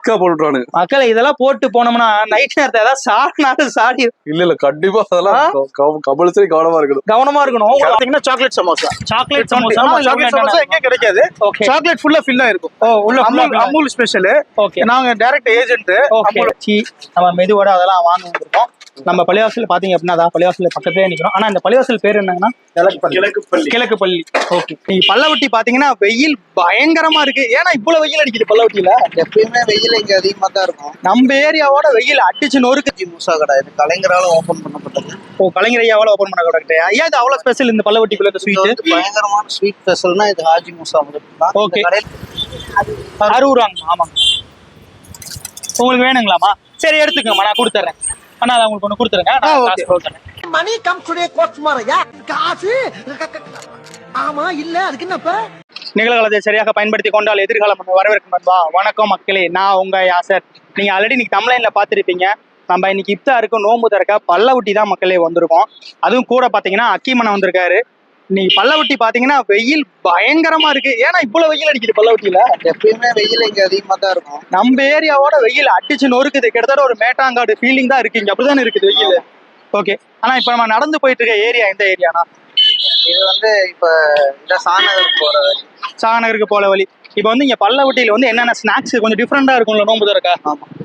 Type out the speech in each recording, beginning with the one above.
பக்கா போட்டுறானுங்க மக்களை இதெல்லாம் போட்டு போனோம்னா நைட் நேரத்தை ஏதாவது சாடினாலும் சாடி இல்ல இல்ல கண்டிப்பா அதெல்லாம் கம்பல்சரி கவனமா இருக்கணும். கவனமா இருக்கணும். பாத்தீங்கன்னா chocolate samosa chocolate samosa chocolate samosa எங்கேயும் கிடைக்காது. ஓகே சாக்லேட் ஃபுல்லா ஃபில்லா இருக்கும். ஓ உள்ள அமுல் அமுல் ஸ்பெஷல் ஓகே நாங்க டைரக்ட் ஏஜென்ட் ஓகே நம்ம மெதுவோட அதெல்லாம் வாங்க வந்திருக்கோம் நம்ம பள்ளிவாசல் பாத்தீங்க அப்படின்னா அதான் பள்ளிவாசல் பக்கத்துலயே நிக்கிறோம். ஆனா இந்த பள்ளிவாசல் பேர் என்னங்கன்னா கிழக்கு பள்ளி கிழக்கு பள்ளி ஓகே நீங்க பல்லவட்டி பாத்தீங்கன்னா வெயில் பயங்கரமா இருக்கு. ஏன்னா இவ்வளவு வெயில் அடிக்குது பல்லவட்டியில எப்பயுமே வெயில் இங்க அதிகமா தான் இருக்கும். நம்ம ஏரியாவோட வெயில் அடிச்சு நொறுக்கு. மூசா கடை இது கலைஞரால ஓபன் பண்ணப்பட்டது. ஓ கலைஞர் ஐயாவால ஓபன் பண்ண கூட ஐயா இது அவ்வளவு ஸ்பெஷல் இந்த பல்லவட்டிக்குள்ள இந்த ஸ்வீட் பயங்கரமான ஸ்வீட் ஸ்பெஷல்னா இது ஹாஜி மூசா கடையில் அறுபது ரூபாங்க ஆமாங்க உங்களுக்கு வேணுங்களாமா சரி எடுத்துக்கோங்கம்மா. நான் கொடுத்துட்றேன் அண்ணா அதை உங்களுக்கு ஒன்று கொடுத்துருங்க. நான் மணி கம் டுடே கோட் யா காசு? ஆமா இல்ல அதுக்கு என்னப்ப நிகழ்காலத்தை சரியாக பயன்படுத்தி கொண்டால் எதிர்காலம் வரவேற்கும் நண்பா. வணக்கம் மக்களே நான் உங்க யாசர். நீங்க ஆல்ரெடி இன்னைக்கு தமிழ்லைன்ல பார்த்துருப்பீங்க. நம்ம இன்னைக்கு இப்தாருக்கு நோம்பு திறக்க பல்லவட்டி தான் மக்களே வந்திருக்கோம். அதுவும் கூட பாத்தீங்கன்னா அக்கீமனை வந்திருக்காரு. இன்னைக்கு பல்லவட்டி பாத்தீங்கன்னா வெயில் பயங்கரமா இருக்கு. ஏன்னா இவ்வளவு வெயில் அடிக்குது பல்லவட்டியில எப்பயுமே வெயில் இங்க அதிகமா தான் இருக்கும். நம்ம ஏரியாவோட வெயில் அடிச்சு நொறுக்குது. கிட்டத்தட்ட ஒரு மேட்டாங்காடு ஃபீலிங் தான் இருக்கு. இங்க அப்படிதானே இருக்குது வெயில். ஓகே ஆனா இப்ப நம்ம நடந்து போயிட்டு இருக்க ஏரியா எந்த ஏரியானா? இது வந்து இப்ப இந்த சாணகர் போற வழி. சாகநகருக்கு போல வழி. இப்போ வந்து இங்க பல்லவட்டியில வந்து என்னென்ன ஸ்நாக்ஸ் கொஞ்சம் டிஃப்ரெண்டா இருக்கும்ல நோம்பு திறக்க?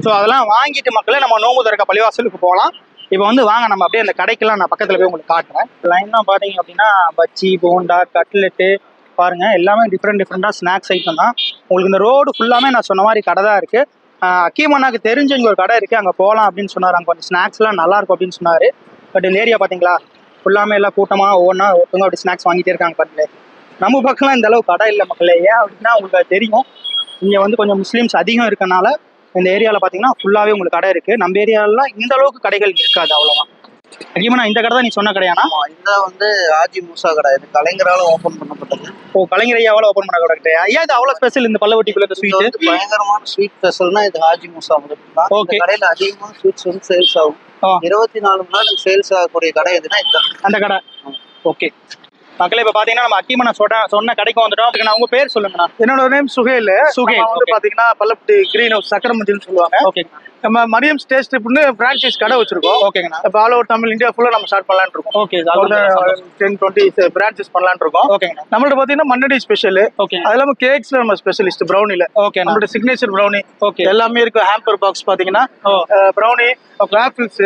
ஸோ அதெல்லாம் வாங்கிட்டு மக்களே நம்ம நோம்பு திறக்க பள்ளிவாசலுக்கு போகலாம். இப்போ வந்து வாங்க நம்ம அப்படியே அந்த கடைக்கெல்லாம் நான் பக்கத்தில் போய் உங்களுக்கு காட்டுறேன். லைன்லாம் பார்த்தீங்க அப்படின்னா பச்சி போண்டா கட்லெட்டு பாருங்க எல்லாமே டிஃப்ரெண்ட் டிஃப்ரெண்ட்டாக ஸ்நாக்ஸ் ஐட்டம் தான். உங்களுக்கு இந்த ரோடு ஃபுல்லாமே நான் சொன்ன மாதிரி கடை தான் இருக்குது அக்கீமண்ணாக்கு தெரிஞ்ச இங்கே ஒரு கடை இருக்குது அங்கே போகலாம் அப்படின்னு சொன்னார். அங்கே கொஞ்சம் ஸ்நாக்ஸ்லாம் நல்லாயிருக்கும் அப்படின்னு சொன்னார். பட் இந்த ஏரியா பார்த்தீங்களா ஃபுல்லாமே எல்லாம் கூட்டமாக ஒவ்வொன்றா ஒருத்தவங்க அப்படி ஸ்நாக்ஸ் வாங்கிட்டே இருக்காங்க பாருங்களே நம்ம பக்கம்லாம் இந்த அளவு கடை இல்லை மக்களே. ஏன் அப்படின்னா உங்களுக்கு தெரியும். இங்கே வந்து கொஞ்சம் முஸ்லீம்ஸ் அதிகம் இருக்கனால இந்த ஏரியாவில் பார்த்தீங்கன்னா ஃபுல்லாகவே உங்களுக்கு கடை இருக்கு. நம்ம ஏரியாலலாம் இந்த அளவுக்கு கடைகள் இருக்காது அவ்வளோதான் அதிகமாக இந்த கடை தான் நீ சொன்ன கடையானா? இந்த வந்து ஹாஜி மூசா கடை இது கலைஞரால ஓபன் பண்ணப்பட்டது. ஓ கலைஞர் ஐயாவால் ஓப்பன் பண்ண கடை கிடையாது. ஐயா இது அவ்வளோ ஸ்பெஷல் இந்த பல்லவட்டிக்குள்ள இது ஸ்வீட் பயங்கரமான ஸ்வீட் ஸ்பெஷல்னா இது ஹாஜி மூசா Okay. இந்த கடையில அதிகமான ஸ்வீட்ஸ் வந்து சேல்ஸ் ஆகும். இருபத்தி நாலு மணி நேரம் சேல்ஸ் ஆகக்கூடிய கடை எதுனா இதுதான். அந்த கடை. ஓகே மக்களே இப்போ பார்த்தீங்கன்னா நம்ம அக்கிமனை சொன்ன சொன்ன கடைக்கு வந்துட்டோம். அதுக்கு நான் உங்க பேர் சொல்லுங்கண்ணா. என்னோட நேம் சுஹேல், நம்ம வந்து. பாத்தீங்கன்னா பல்லப்பட்டி கிரீன் ஹவுஸ் சக்கரமஞ்சின்னு சொல்லுவாங்க. ஓகே நம்ம மரியம் ஸ்டேஜ் ட்ரிப்னு பிரான்ச்சைஸ் கடை வச்சிருக்கோம். ஓகேங்கண்ணா இப்போ ஆல் ஓவர் தமிழ் இந்தியா ஃபுல்லா நம்ம ஸ்டார்ட் பண்ணலாம்னு இருக்கோம். ஓகே டென் டுவெண்ட்டி பிரான்ச்சஸ் பண்ணலாம்னு இருக்கோம். ஓகேங்கண்ணா நம்மள்ட்ட பாத்தீங்கன்னா மண்ணடி ஸ்பெஷல் ஓகே. அது இல்லாம கேக்ஸ்ல நம்ம ஸ்பெஷலிஸ்ட் ப்ரௌனில ஓகேண்ணா நம்மளோட சிக்னேச்சர் ப்ரௌனி ஓகே. எல்லாமே இருக்கு. ஹேம்பர் பாக்ஸ் பாத்தீங்கன்னா ஓ. ப்ரௌனி ஆப்பிள்ஸ்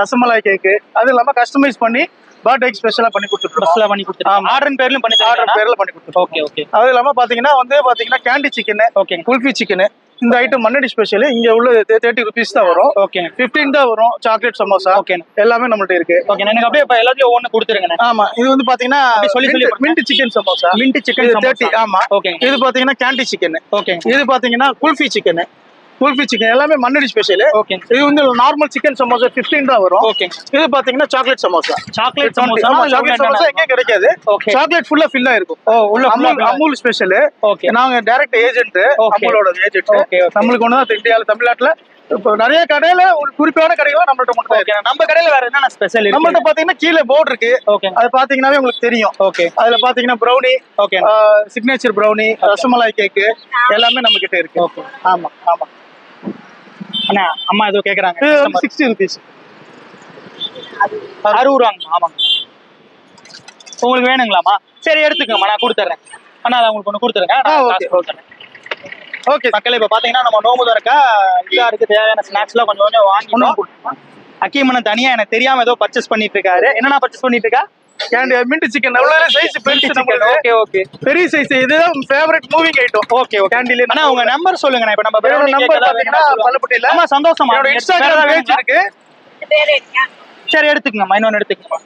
ரசமலாய் கேக்கு அது இல்லாம கஸ்டமைஸ் பண்ணி பர்த்டேக்கு ஸ்பெஷலா பண்ணி கொடுத்துருக்கோம் ப்ரெஸ்ல பண்ணி கொடுத்துருக்கோம் ஆர்டர் பேர்லையும் பண்ணி ஆர்டர் பேர்ல பண்ணி கொடுத்துருக்கோம் ஓகே ஓகே. அது இல்லாம பாத்தீங்கன்னா வந்து பாத்தீங்கன்னா candy chicken okay kulfi chicken இந்த ஐட்டம் மண்ணடி ஸ்பெஷல் இங்க உள்ள தேர்ட்டி ருபீஸ் தான் வரும். ஓகே பிப்டீன் தான் வரும். சாக்லேட் சமோசா ஓகே எல்லாமே நம்மள்ட்ட இருக்கு. ஓகே எனக்கு அப்படியே இப்போ எல்லாத்தையும் ஒவ்வொன்று கொடுத்துருங்கண்ணே ஆமா இது வந்து பாத்தீங்கன்னா சொல்லி சொல்லி. Mint chicken samosa mint chicken thirty ஆமா. ஓகே இது பாத்தீங்கன்னா கேண்டி சிக்கன் ஓகே இது பாத்தீங்கன்னா குல்ஃபி சிக்கன் குல்ஃபி சிக்கன் எல்லாமே மண்ணடி ஸ்பெஷல் ஓகே இது வந்து நார்மல் சிக்கன் சமோசா 15 தான் வரும். ஓகே இது பாத்தீங்கன்னா chocolate samosa chocolate samosa chocolate samosa எங்கேயும் கிடைக்காது. ஓகே சாக்லேட் ஃபுல்லா ஃபில்லா இருக்கும். ஓ உள்ள அமுல் அமுல் ஸ்பெஷல் ஓகே நாங்க டைரக்ட் ஏஜென்ட். அமுலோட ஏஜென்ட் okay. நம்மளுக்கு ஒண்ணு தான் இந்தியாவில் தமிழ்நாட்டுல. இப்போ நிறைய கடையில ஒரு குறிப்பான கடைகள் நம்மள்ட்ட மட்டும் இருக்கு. ஓகே நம்ம கடையில வேற என்னென்ன ஸ்பெஷல் நம்மள்ட்ட பாத்தீங்கன்னா கீழே போர்டு இருக்கு. ஓகே அது பாத்தீங்கன்னாவே உங்களுக்கு தெரியும். ஓகே அதுல பாத்தீங்கன்னா brownie okay signature brownie rasmalai cake எல்லாமே நம்ம கிட்ட இருக்கு. ஓகே ஆமா ஆமா. அண்ணா அம்மா ஏதோ customer. சிக்ஸ்டி ருபீஸ் அறுபது ரூபாங்க ஆமாங்க உங்களுக்கு வேணுங்களாமா சரி எடுத்துக்கோங்கம்மா நான் கொடுத்துட்றேன். அண்ணா அதை உங்களுக்கு ஒன்று கொடுத்துருங்க நான் கொடுத்துறேன் ஓகே மக்கள் இப்போ பார்த்தீங்கன்னா நம்ம நோம்பு இருக்கு தேவையான ஸ்நாக்ஸ்லாம் கொஞ்சம் கொஞ்சம் வாங்கிட்டோம் அக்கீமனன் தனியா எனக்கு தெரியாம ஏதோ பர்ச்சேஸ் பண்ணிட்டு இருக்காரு. என்னண்ணா பர்ச்சேஸ் பண்ணிட்டு இருக்கா? கேண்டி மின்ட் சிக்கன் எவ்வளவு சைஸ் பெருசு நம்மளுக்கு. ஓகே ஓகே பெரிய சைஸ் இதுதான் favourite moving item okay okay candle அண்ணா உங்க நம்பர் சொல்லுங்கண்ணா. இப்போ நம்ம cake நம்பர் பாத்தீங்கன்னா சொல்லுங்க. பல்லப்பட்டியில ஆமா சந்தோஷமா என்னோட இன்ஸ்டாகிராம் பேஜ்? இருக்கு. சரி எடுத்துக்கங்கம்மா. இன்னொன்று எடுத்துக்கங்கம்மா.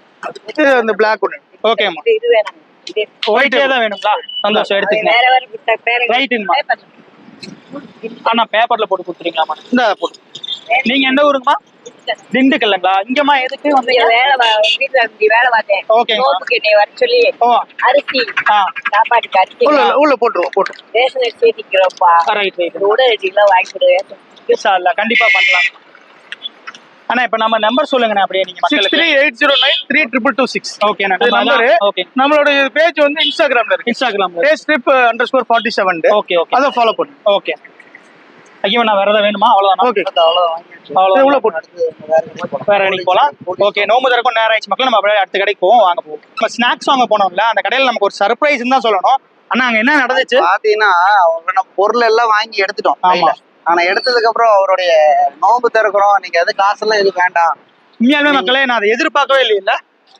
இது அந்த பிளாக் ஒன்று ஓகேம்மா இது வேணாம். இது ஒயிட்டே தான் வேணுங்களா? சந்தோஷம் எடுத்துக்கங்க. ரைட்டுங்கம்மா அண்ணா பேப்பர்ல போட்டு கொடுத்துறீங்களாம்மா? இந்த போட்டு. நீங்க எந்த ஊருங்கம்மா? திண்டுக்கல்லுங்களா? இங்கம்மா எதுக்கு வந்தீங்க வேலை வீட்டுல வேலை பார்த்தேன். என்னை வர சொல்லி அரிசி சாப்பாட்டுக்கு அரிசி உள்ள உள்ள போட்டுருவோம் போட்டு ரேஷன் அரிசி ஏத்திக்கிறோம்ப்பா ரைட் ரைட் உட அரிசிங்களா வாங்கி கொடு இன்ஷா அல்லாஹ் கண்டிப்பா பண்ணலாம். அண்ணா இப்ப நம்ம நம்பர் சொல்லுங்கண்ணா அப்படியே நீங்க six three eight zero nine three triple two six இது நம்பரு ஓகே நம்மளோட பேஜ் வந்து இன்ஸ்டாகிராம்ல இருக்கு. இன்ஸ்டாகிராம்ல page trip underscore forty seven okay okay அதை ஃபாலோ பண்ணு ஓகே ஐயோ நான் வேற ஏதாவது வேணுமா? அவ்வளவுதானா? ஓகே அவ்வளவுதான் உள்ள போட்டு. வேற அன்னைக்கு போலாம் ஓகே நோம்பு திறக்கும் நேரம் ஆயிடுச்சு மக்கள். நம்ம அப்படியே அடுத்த கடைக்கு போவோம். வாங்க போவோம். நம்ம ஸ்நாக்ஸ் வாங்க போனோம்ல. அந்த கடையில நமக்கு ஒரு சர்ப்ரைஸ் தான் சொல்லணும். அண்ணா அங்க என்ன நடந்துச்சு? பாத்தீங்கன்னா அவங்க பொருள் எல்லாம் வாங்கி எடுத்துட்டோம் ஆமா. ஆனா எடுத்ததுக்கு அப்புறம் அவருடைய நோன்பு திறக்கிறோம். நீங்க எது காசெல்லாம் எதுவும் வேண்டாம். உண்மையாலுமே மக்களே நான் அதை எதிர்பார்க்கவே இல்லையில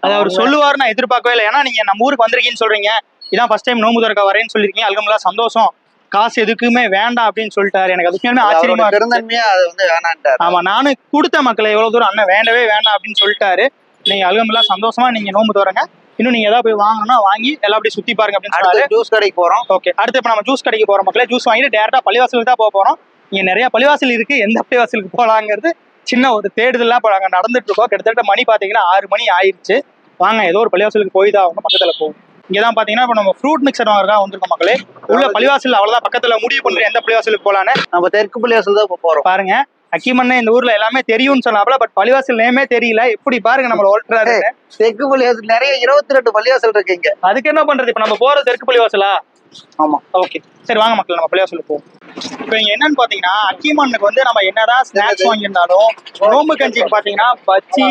அது அவர் சொல்லுவார் நான் எதிர்பார்க்கவே இல்லை. ஏன்னா நீங்க நம்ம ஊருக்கு வந்திருக்கீங்கன்னு சொல்றீங்க. இதான் ஃபர்ஸ்ட் டைம் நோம்பு திறக்க வரேன்னு சொல்லிருக்கீங்க அல்கம்லாம் சந்தோஷம். காசு எதுக்குமே வேண்டாம் அப்படின்னு சொல்லிட்டாரு. எனக்கு அது உண்மையாலுமே ஆச்சரியமா பெருந்தன்மையா அது வந்து வேணான்ட்டாரு. ஆமா நானும் கொடுத்த மக்களை எவ்வளவு தூரம் அண்ணன் வேண்டவே வேண்டாம் அப்படின்னு சொல்லிட்டாரு. நீங்க அல்கம்லாம் சந்தோஷமா நீங்க நோம்பு தோறங்க. இன்னும் நீங்க ஏதாவது போய் வாங்கணும்னா வாங்கி எல்லாம் அப்படியே சுத்தி பாருங்க அப்படின்னு அடுத்து ஜூஸ் கடைக்கு போறோம். ஓகே அடுத்து இப்போ நம்ம ஜூஸ் கடைக்கு போற மக்களே ஜூஸ் வாங்கிட்டு டேரக்டா பள்ளிவாசலுக்கு தான் போக போறோம். இங்க நிறைய பள்ளிவாசல் இருக்கு. எந்த பள்ளிவாசலுக்கு போலாங்கிறது சின்ன ஒரு தேடுதலா இப்போ நடந்துட்டு இருக்கோம். கிட்டத்தட்ட மணி பாத்தீங்கன்னா ஆறு மணி ஆயிருச்சு. வாங்க ஏதோ ஒரு பள்ளிவாசலுக்கு போய் தான் அவங்க பக்கத்துல போகும் இங்கதான் பாத்தீங்கன்னா இப்போ நம்ம ஃப்ரூட் மிக்சர் வாங்குறதா வந்திருக்கோம் மக்களே. உள்ள பள்ளிவாசல் அவ்வளவுதான். பக்கத்துல முடிவு பண்ற எந்த பள்ளிவாசலுக்கு போலான்னு. நம்ம தெற்கு பள்ளியாசல் தான் இப்ப போறோம். பாருங்க அக்கிமண்ணே இந்த ஊர்ல எல்லாமே தெரியும்னு சொன்னாப்ல பட் பள்ளிவாசல் நேமே தெரியல. எப்படி பாருங்க நம்மள ஓட்டுறாரு தெற்கு பள்ளியாசல் நிறைய இருபத்தி ரெண்டு பள்ளியாசல் இருக்கு இங்க. அதுக்கு என்ன பண்றது? இப்ப நம்ம போறது தெற்கு பள்ளிவாசலா? ஆமா. ஓகே சரி வாங்க மக்கள் நம்ம பள்ளிவாசலுக்கு போவோம். இப்போ இங்க என்னன்னு பாத்தீங்கன்னா அக்கிமண்ணுக்கு வந்து நம்ம என்னதான் ஸ்நாக்ஸ் வாங்கியிருந்தாலும் நோம்பு கஞ்சிக்கு பாத்தீங்கன்னா பச்சி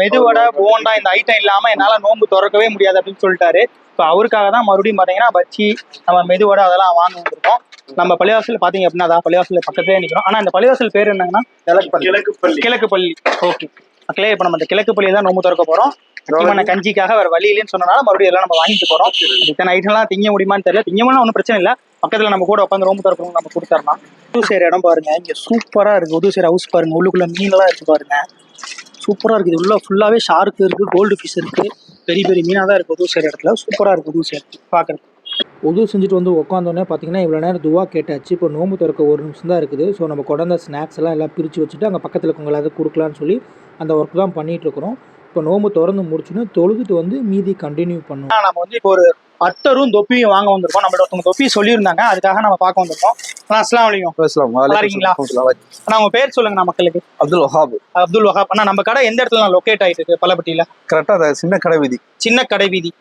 மெதுவடை போண்டா இந்த ஐட்டம் இல்லாம என்னால நோம்பு திறக்கவே முடியாது அப்படின்னு சொல்லிட்டாரு. இப்போ அவருக்காக தான் மறுபடியும் பாத்தீங்கன்னா பச்சி நம்ம மெதுவடை அதெல்லாம் வாங்க வந்திருக்கோம். நம்ம பள்ளிவாசல் பாத்தீங்க அப்படின்னா அதான் பள்ளிவாசல் பக்கத்துலேயே நிக்கிறோம். ஆனா இந்த பள்ளிவாசல் பேர் என்னங்கன்னா கிழக்கு பள்ளி கிழக்கு பள்ளி ஓகே மக்களே இப்போ நம்ம இந்த கிழக்கு பள்ளியை தான் நோம்பு திறக்க போறோம். அக்கிமண்ண கஞ்சிக்காக வேற வழி இல்லைன்னு சொன்னனால மறுபடியும் எல்லாம் நம்ம வாங்கிட்டு போறோம். இத்தனை ஐட்டம்லாம் திங்க முடியுமான்னு தெரியல. திங்கமெல்லாம் ஒன்றும் பிரச்சனை இல்லை. பக்கத்துல நம்ம கூட உட்காந்து நோம்பு திறக்கிறோம் நம்ம கொடுத்துடலாம் உதுசேரி இடம் பாருங்க. இங்க சூப்பரா இருக்கு. உதுசேரி ஹவுஸ் பாருங்க. உள்ளுக்குள்ள மீன்லாம் இருக்கு பாருங்க. சூப்பரா இருக்குது உள்ள ஃபுல்லாவே ஷார்க் இருக்கு கோல்டு ஃபிஷ் இருக்கு. பெரிய பெரிய மீனா தான் இருக்கு உதுசேரி இடத்துல. சூப்பரா இருக்கு உதுசேரி பாக்குறது உது செஞ்சுட்டு வந்து உட்காந்தோடனே பார்த்தீங்கன்னா இவ்வளோ நேரம் துவா கேட்டாச்சு. இப்போ நோம்பு திறக்க ஒரு நிமிஷம் தான் இருக்குது. ஸோ நம்ம கொண்டாந்த ஸ்நாக்ஸ் எல்லாம் எல்லாம் பிரித்து வச்சுட்டு அங்கே பக்கத்தில் இருக்கவங்களாவது கொடுக்கலான்னு சொல்லி அந்த ஒர்க் தான் பண்ணிட்டு இருக்கிறோம். இப்போ நோம்பு திறந்து முடிச்சுன்னு தொழுதுட்டு வந்து மீதி கண்டினியூ பண்ணுவோம். நம்ம வந்து இப்போ ஒரு அட்டரும் தொப்பியும் வாங்க வந்திருக்கோம். நம்மளோட ஒருத்தவங்க தொப்பி சொல்லியிருந்தாங்க. அதுக்காக நம்ம பார்க்க வந்திருக்கோம். அண்ணா அஸ்லாம் வலைக்கும் நல்லா இருக்கீங்களா? அண்ணா உங்க பேர் சொல்லுங்க மக்களுக்கு. அப்துல் வஹாப். அப்துல் வஹாப். அண்ணா நம்ம கடை எந்த இடத்துல லொக்கேட் ஆயிட்டு இருக்கு? பள்ளப்பட்டியில. கரெக்டா சின்ன கடை வீதி. சின்ன கடை வீதி.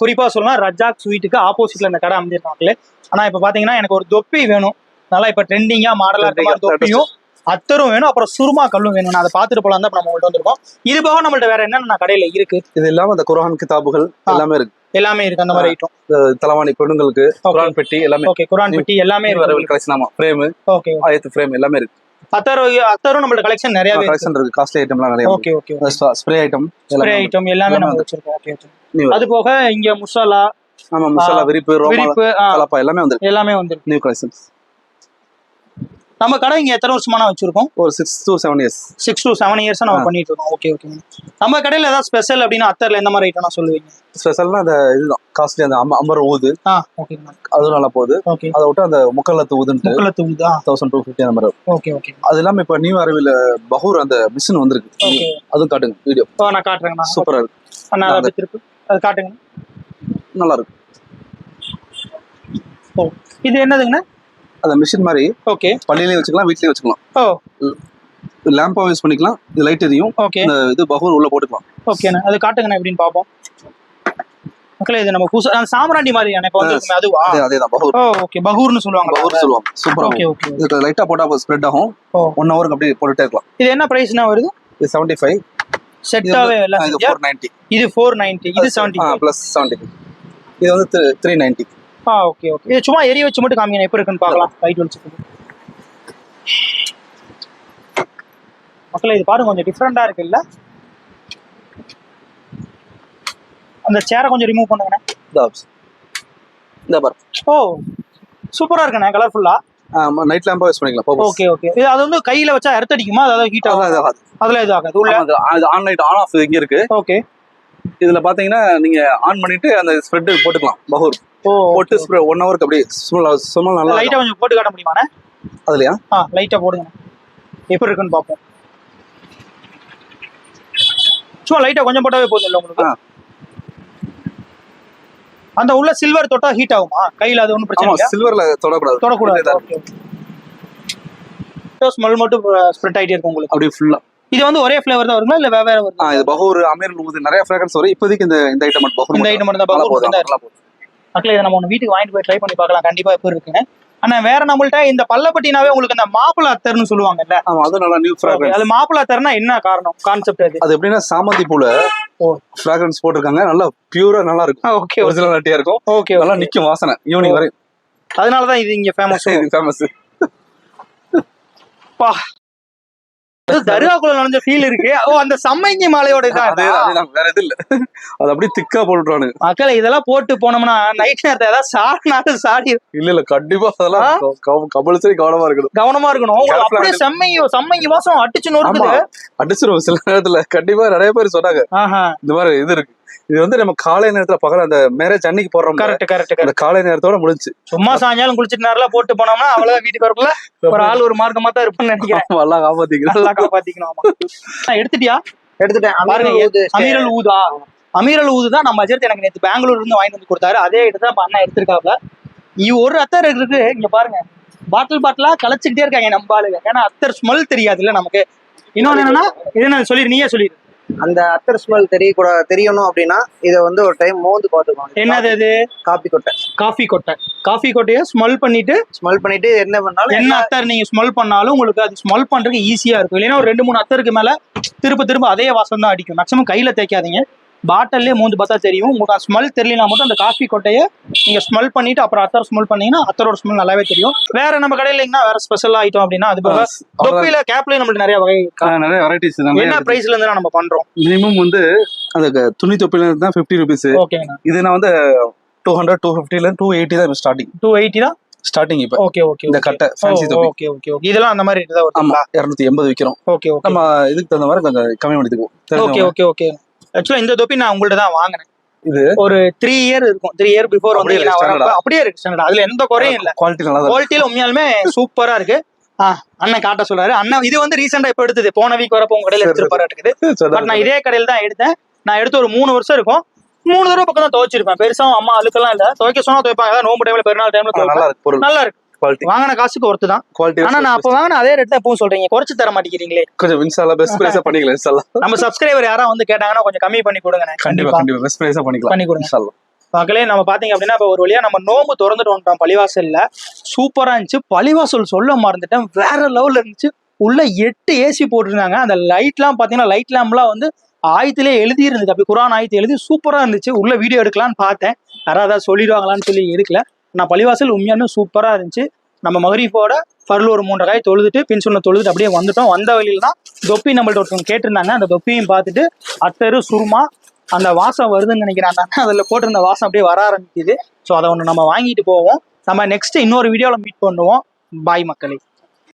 குறிப்பா சொல்லலாம் ரஜாக் ஸ்வீட்டுக்கு ஆப்போசிட்ல இந்த கடை அமைஞ்சிருக்காங்களே ஆனா இப்ப பாத்தீங்கன்னா எனக்கு ஒரு தொப்பி வேணும். நல்லா இப்ப ட்ரெண்டிங்கா மாடலா இருக்க தொப்பியும் அத்தரும் வேணும் அப்புறம் சுருமா கல்லும் வேணும். நான் அதை பாத்துட்டு போலாம் தான் நம்ம உங்கள்ட்ட வந்திருக்கோம். இது போக நம்மள்ட்ட வேற என்னென்ன கடையில இருக்கு? இது இல்லாம அந்த குரான் கிதாபுகள். எல்லாமே இருக்கு. எல்லாமே இருக்கு. அந்த மாதிரி ஐட்டம் தலவாணி பெண்ணுங்களுக்கு குரான் பெட்டி எல்லாமே. ஓகே குரான் பெட்டி எல்லாமே வரவில் கலெக்ஷன் ஆமா ஃப்ரேம் ஓகே ஆயத்து ஃப்ரேம் எல்லாமே இருக்கு. அத்தரும் அத்தரும் நம்மள்ட்ட கலெக்ஷன் இருக்கு. கலெக்ஷன் இருக்கு காஸ்ட்லி ஐட்டம்லாம் நிறைய okay okay spray item spray item எல்லாமே நம்ம. வச்சிருக்கோம். ஓகே. அது போக இங்க முசலா ஆமா மசாலா விரிப்பு ரோமா கலப்பா எல்லாமே வந்துருக்கு. எல்லாமே வந்துருக்கு. நியூ கலெக்ஷன்ஸ் நம்ம கடை இங்க எத்தனை வருஷமான வச்சிருக்கோம்? ஒரு six to seven years six to seven years நம்ம. பண்ணிட்டு இருக்கோம். ஓகே ஓகே நம்ம கடையில ஏதாவது ஸ்பெஷல் அப்படின்னா அத்தர்ல எந்த மாதிரி ஐட்டம் சொல்லுவீங்க? ஸ்பெஷல்னா அந்த இதுதான். காஸ்ட்லி அந்த அம்பர் ஊது. அதுவும் நல்லா போகுது. ஓகே அதை விட்டு அந்த முக்கல்லத்து ஊதுன்ட்டு முக்கலத்து ஊதா? தௌசண்ட் டூ ஃபிஃப்டி அந்த மாதிரி. ஓகே ஓகே அது இல்லாம இப்ப நியூ அறிவில பஹூர் அந்த மிஷின் வந்திருக்கு. அதுவும் காட்டுங்க வீடியோ நான் காட்டுறேங்கண்ணா சூப்பரா இருக்கு. அதை காட்டுங்க. நல்லா இருக்கு. ஓ இது என்னதுங்கண்ணா? அந்த மிஷின் மாதிரி ஓகே பள்ளியிலயும் வச்சுக்கலாம் வீட்லயும் வச்சுக்கலாம். ஓ. லேம்பா யூஸ் பண்ணிக்கலாம். இது லைட் எரியும். ஓகே இந்த இது பஹூர் உள்ள போட்டுக்கலாம். ஓகேண்ணா அது காட்டுங்கண்ணா எப்படின்னு பார்ப்போம். மக்களே இது நம்ம புதுசா அந்த சாம்ராண்டி மாதிரி எனக்கு வந்து அதுவா? அதே அதேதான் பஹூர் ஓ ஓகே பகூர்னு சொல்லுவாங்க பஹூர் சொல்லுவாங்க. சூப்பரா ஓகே ஓகே இதுக்கு லைட்டா போட்டா ஸ்ப்ரெட் ஆகும். ஒன் ஹவருக்கு அப்படியே போட்டுட்டே இருக்கலாம். இது என்ன பிரைஸ்னா வருது? இது செவன்டி ஃபைவ் செட்டாவே எல்லாம் இது செஞ்சா ஃபோர் நைன்டி இது ஃபோர் நைன்டி இது செவன்டி பிளஸ் செவன்டி இது வந்து த்ரீ நைன்டி ஆ ஓகே ஓகே இது சும்மா எரிய வச்சு மட்டும் காமிங்க எப்படி இருக்குன்னு பார்க்கலாம். லைட் வெளிச்சத்துக்கு. மக்களே இது பாருங்க கொஞ்சம் டிஃப்ரெண்டா இருக்குல்ல? அந்த சேரை கொஞ்சம் ரிமூவ் பண்ணுங்கண்ணே. இந்த பாரு. ஓ சூப்பரா இருக்குண்ணே கலர்ஃபுல்லா நைட் லேம்பா யூஸ் பண்ணிக்கலாம். ஓகே ஓகே இது அது வந்து கையில வச்சா எர்த் அடிக்குமா? அதாவது ஹீட் ஆகாது. அதுல இது ஆகாது. உள்ள? அது ஆன் லைட் ஆன் ஆஃப் இங்க இருக்கு. ஓகே இதுல பாத்தீங்கன்னா நீங்க ஆன் பண்ணிட்டு அந்த ஸ்ப்ரெட் போட்டுக்கலாம் பஹூர் போட்டு ஸ்ப்ரே ஒன் ஹவருக்கு அப்படியே சுமல் சுமல் நல்லா லைட்டா. கொஞ்சம் போட்டு காட்ட முடியுமாண்ணே அதுலயா? ஆ லைட்டா போடுங்க. எப்படி இருக்குன்னு பார்ப்போம். சும்மா லைட்டா கொஞ்சம் போட்டாவே போதும் இல்ல உங்களுக்கு. அந்த உள்ள சில்வர் தொட்டா ஹீட் ஆகுமா? கையில அது ஒன்றும் பிரச்சனை ஆமா இல்லையா? சில்வர்ல தொடக்கூடாது. தொடக்கூடாது. ஸ்மெல் மட்டும் ஸ்ப்ரெட் ஆயிட்டே இருக்கும் உங்களுக்கு? அப்படியே ஃபுல்லா இது வந்து ஒரே ஃபிளேவர் தான் வருங்களா? இல்ல வேற வருமா இது பஹூர் அமீர் ஊது நிறைய ஃபிராக்ரன்ஸ் வரும். இப்போதைக்கு இந்த இந்த ஐட்டம் மட்டும் பஹூர் இந்த. ஐட்டம் மட்டும் தான் பகூர் தான் மக்களே இதை நம்ம ஒன்று வீட்டுக்கு வாங்கிட்டு போய் ட்ரை பண்ணி பார்க்கலாம். கண்டிப்பா எப்படி இருக்குங்க. ஆனா வேற நம்மள்ட்ட இந்த பல்லப்பட்டினாவே உங்களுக்கு இந்த மாப்பிள அத்தர்னு சொல்லுவாங்கல்ல? ஆமா அது நல்லா நியூ ஃபிராக்ரன்ஸ் அது மாப்பிள அத்தர்னா என்ன காரணம் கான்செப்ட் அது? அது எப்படின்னா சாமந்தி பூல. ஃபிராக்ரன்ஸ் போட்டிருக்காங்க. நல்லா பியூரா நல்லா இருக்கும். ஓகே ஒரிஜினாலிட்டியா இருக்கும். ஓகே நல்லா நிக்கும் வாசனை ஈவினிங் வரை. அதனாலதான் இது இங்க ஃபேமஸ் ஃபேமஸ் பா. தர்காக்குள்ள நுழைஞ்ச ஃபீல் இருக்கு. ஓ அந்த சம்மங்கி மாலையோட இதா? அதேதான் வேற எது இல்ல. அது அப்படியே திக்கா போட்டுருவானுங்க. மக்களை இதெல்லாம் போட்டு போனோம்னா நைட் நேரத்தை ஏதாவது சாடினாலும் சாடி இல்ல இல்ல. கண்டிப்பா அதெல்லாம் கம்பல்சரி கவனமா இருக்கணும். கவனமா இருக்கணும். அப்படியே செம்மங்கி செம்மங்கி வாசம் அடிச்சு நொறுக்குது. ஆமா அடிச்சிரும் சில நேரத்துல. கண்டிப்பா நிறைய பேர் சொன்னாங்க. ஆஹா. இந்த மாதிரி இது இருக்கு. இது வந்து நம்ம காலை நேரத்துல பகல் அந்த மேரேஜ் அன்னைக்கு போடுறோம் பாரு, கரெக்ட் கரெக்ட் அந்த காலை நேரத்தோட முடிஞ்சு. சும்மா சாயங்காலம் குளிச்சிட்டு நேரம் போட்டு போனோம்னா அவ்வளவுதான் வீட்டுக்கு வரக்குள்ள ஒரு ஆள் ஒரு மார்க்கமா தான் இருப்பேன்னு நினைக்கிறேன். நல்லா காப்பாத்திக்கணும். ஆமா. ஆ, எடுத்துட்டியா? எடுத்துட்டேன். பாருங்க, அமீரல் ஊது? அமீரல் ஊதா தான் நம்ம அஜர்த் எனக்கு நேற்று பெங்களூர்ல இருந்து வாங்கிட்டு வந்து கொடுத்தாரு. அதே எடுத்து தான் அண்ணா எடுத்திருக்காப்ல இ ஒரு அத்தர் இருக்கு இங்க பாருங்க. பாட்டில் பாட்டிலா கலைச்சுக்கிட்டே இருக்காங்க நம்ம ஆளுங்க. ஏன்னா அத்தர் ஸ்மெல் தெரியாதுல்ல நமக்கு. இன்னொன்னு என்னன்னா இது நான் சொல்லி நீயே சொல்லிடு. அந்த அத்தர் ஸ்மெல் தெரியக்கூட தெரியணும் அப்படின்னா இதை வந்து ஒரு டைம் மோந்து பார்த்துக்கோங்க. என்னது அது? காப்பி கொட்டை. காஃபி கொட்டை. காஃபி கொட்டையை ஸ்மெல் பண்ணிட்டு ஸ்மெல் பண்ணிட்டு என்ன பண்ணாலும் என்ன அத்தர் நீங்க ஸ்மெல் பண்ணாலும் உங்களுக்கு அது ஸ்மெல் பண்றதுக்கு ஈஸியா இருக்கும். இல்லைன்னா ஒரு ரெண்டு மூணு அத்தருக்கு மேல திரும்ப திரும்ப அதே வாசம் தான் அடிக்கும். மேக்ஸிமம் கையில தேய்க்காதீங்க. பாட்டிலே மூந்து பார்த்தா தெரியும். உங்களுக்கு ஸ்மெல் தெரியலனா மட்டும் அந்த காஃபி கொட்டையை நீங்க ஸ்மெல் பண்ணிட்டு அப்புறம் அத்தர் ஸ்மெல் பண்ணீங்கன்னா அத்தரோட ஸ்மெல் நல்லாவே தெரியும். வேற நம்ம கடையில இல்லைங்கன்னா வேற ஸ்பெஷல் ஐட்டம் அப்படின்னா அது போக தொப்பியில கேப்லயும் நம்மளுக்கு நிறைய வகை. நிறைய வெரைட்டிஸ் என்ன பிரைஸ்ல இருந்து நம்ம பண்றோம்? மினிமம் வந்து அந்த துணி தொப்பில இருந்து தான் ஃபிஃப்டி ருபீஸ் ஓகேங்கண்ணா இது நான் வந்து டூ ஹண்ட்ரட் டூ ஃபிஃப்டில டூ எயிட்டி தான் ஸ்டார்டிங் டூ எயிட்டி தான்? ஸ்டார்டிங் இப்ப. ஓகே ஓகே இந்த கட்டை ஃபேன்சி தொப்பி. ஓகே ஓகே ஓகே இதெல்லாம் அந்த மாதிரி தான் ஆமா வருதுங்களா இருநூத்தி எண்பது விற்கிறோம் ஓகே ஓகே நம்ம இதுக்கு தகுந்த மாதிரி கொஞ்சம் கம்மி பண்ணிக்குவோம் ஓகே ஓகே ஓகே ஆக்சுவலா இந்த தொப்பி நான் உங்கள்ட்ட தான் வாங்கினேன். இது? ஒரு த்ரீ இயர் இருக்கும். த்ரீ இயர் பிஃபோர் வந்து அப்படியே இருக்கு ஸ்டாண்டர்ட் அதுல எந்த குறையும் இல்ல. குவாலிட்டி நல்லா குவாலிட்டியில உண்மையாலுமே சூப்பரா இருக்கு. அண்ணன் காட்ட சொல்றாரு. அண்ணன் இது வந்து ரீசெண்டா இப்ப எடுத்தது. போன வீக் வரப்போ உங்க கடையில எடுத்துருப்பாரு இருக்குது இருக்கு. பட் நான் இதே கடையில தான் எடுத்தேன். நான் எடுத்து ஒரு மூணு வருஷம் இருக்கும். மூணு தடவை பக்கம் தான் துவைச்சிருப்பேன். பெருசா அம்மா அழுக்கெல்லாம் இல்ல. துவைக்க சொன்னா துவைப்பாங்க. நோம்பு டைம்ல பெருநாள் டைம்ல இருக்கு நல்லா இருக்கு. குவாலிட்டி வாங்கின காசுக்கு ஒருத்து தான். குவாலிட்டி ஆனா நான் அப்ப வாங்கின அதே ரேட் தான் எப்பவும் சொல்றீங்க. குறைச்சு தர மாட்டேங்கிறீங்களே. கொஞ்சம் இன்ஸ்டால பெஸ்ட் பிரைஸா பண்ணிக்கலாம் இன்ஸ்டால நம்ம சப்ஸ்கிரைபர் யாரா வந்து கேட்டாங்கன்னா கொஞ்சம் கம்மி பண்ணி கொடுங்க கண்டிப்பா கண்டிப்பா. பெஸ்ட் பிரைஸா பண்ணிக்கலாம் பண்ணி கொடுங்க. இன்ஷால்லா மக்களே நம்ம பாத்தீங்க அப்படின்னா இப்போ ஒரு வழியா நம்ம நோம்பு திறந்துட்டு வந்துட்டோம் பழிவாசல்ல சூப்பரா இருந்துச்சு. பழிவாசல் சொல்ல மறந்துட்டேன். வேற லெவல்ல இருந்துச்சு. உள்ள எட்டு ஏசி போட்டிருந்தாங்க. அந்த லைட்லாம் பாத்தீங்கன்னா லைட் லேம்ப்லாம் வந்து ஆயத்திலே எழுதி இருந்துச்சு அப்படி குரான் ஆயத்து எழுதி சூப்பரா இருந்துச்சு. உள்ள வீடியோ எடுக்கலாம்னு பார்த்தேன். யாராவது சொல்லிடுவாங்களான்னு சொல்லி எடுக்கல. நான் பழிவாசல் உண்மையாலுமே சூப்பராக இருந்துச்சு. நம்ம மகரீஃபோட ஃபர்ல ஒரு மூன்றரை காய் தொழுதுட்டு பின் சொன்ன தொழுதுட்டு அப்படியே வந்துட்டோம். வந்த வழியில தான் தொப்பி நம்மள்ட்ட ஒருத்தவங்க கேட்டிருந்தாங்க. அந்த தொப்பியும் பார்த்துட்டு அத்தரு சுருமா அந்த வாசம் வருதுன்னு நினைக்கிறாங்க அதில் போட்டிருந்த வாசம் அப்படியே வர ஆரம்பிக்குது. ஸோ அதை ஒன்று நம்ம வாங்கிட்டு போவோம். நம்ம நெக்ஸ்ட் இன்னொரு வீடியோவில் மீட் பண்ணுவோம். பாய் மக்களே.